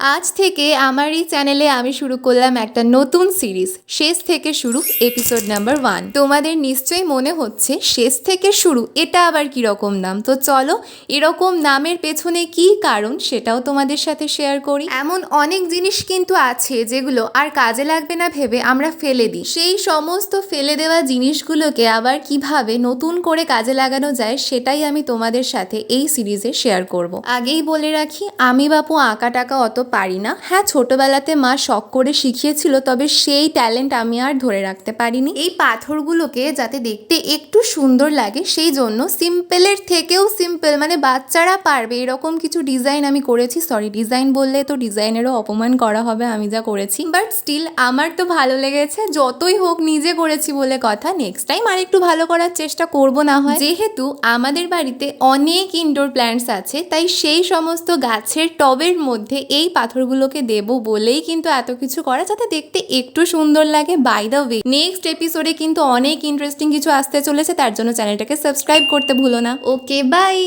আজ থেকে আমার এই চ্যানেলে আমি শুরু করলাম একটা নতুন সিরিজ, শেষ থেকে শুরু এপিসোড নাম্বার ওয়ান তোমাদের নিশ্চয়ই মনে হচ্ছে, শেষ থেকে শুরু, এটা আবার কীরকম নাম? তো চলো, এরকম নামের পেছনে কি কারণ সেটাও তোমাদের সাথে শেয়ার করি। এমন অনেক জিনিস কিন্তু আছে যেগুলো আর কাজে লাগবে না ভেবে আমরা ফেলে দিই। সেই সমস্ত ফেলে দেওয়া জিনিসগুলোকে আবার কীভাবে নতুন করে কাজে লাগানো যায় সেটাই আমি তোমাদের সাথে এই সিরিজে শেয়ার করব। আগেই বলে রাখি, আমি বাপু আঁকা টাকা অত পারি না। হ্যাঁ ছোটবেলাতে মা শখ করে শিখিয়েছিল, তবে সেই ট্যালেন্ট আমি আর ধরে রাখতে পারিনি। এই পাথরগুলোকে যাতে দেখতে একটু সুন্দর লাগে, সেই জন্য সিম্পলের থেকেও সিম্পল মানে বাচ্চারা পারবে। এরকম কিছু ডিজাইন আমি করেছি। সরি, ডিজাইন বললে তো ডিজাইনেরও অপমান করা হবে, আমি যা করেছি। বাট স্টিল আমার তো ভালো লেগেছে। যতই হোক নিজে করেছি বলে কথা নেক্সট টাইম আর একটু ভালো করার চেষ্টা করব না হয়। যেহেতু আমাদের বাড়িতে অনেক ইনডোর প্ল্যান্টস আছে, তাই সেই সমস্ত গাছের টবের মধ্যে এই পাথরগুলোকে দেব বলেই কিন্তু এত কিছু করা, যাতে দেখতে একটু সুন্দর লাগে। বাই দ্য ওয়ে নেক্সট এপিসোডে কিন্তু অনেক ইন্টারেস্টিং কিছু আসতে চলেছে, তার জন্য চ্যানেলটাকে সাবস্ক্রাইব করতে ভুলো না। Okay bye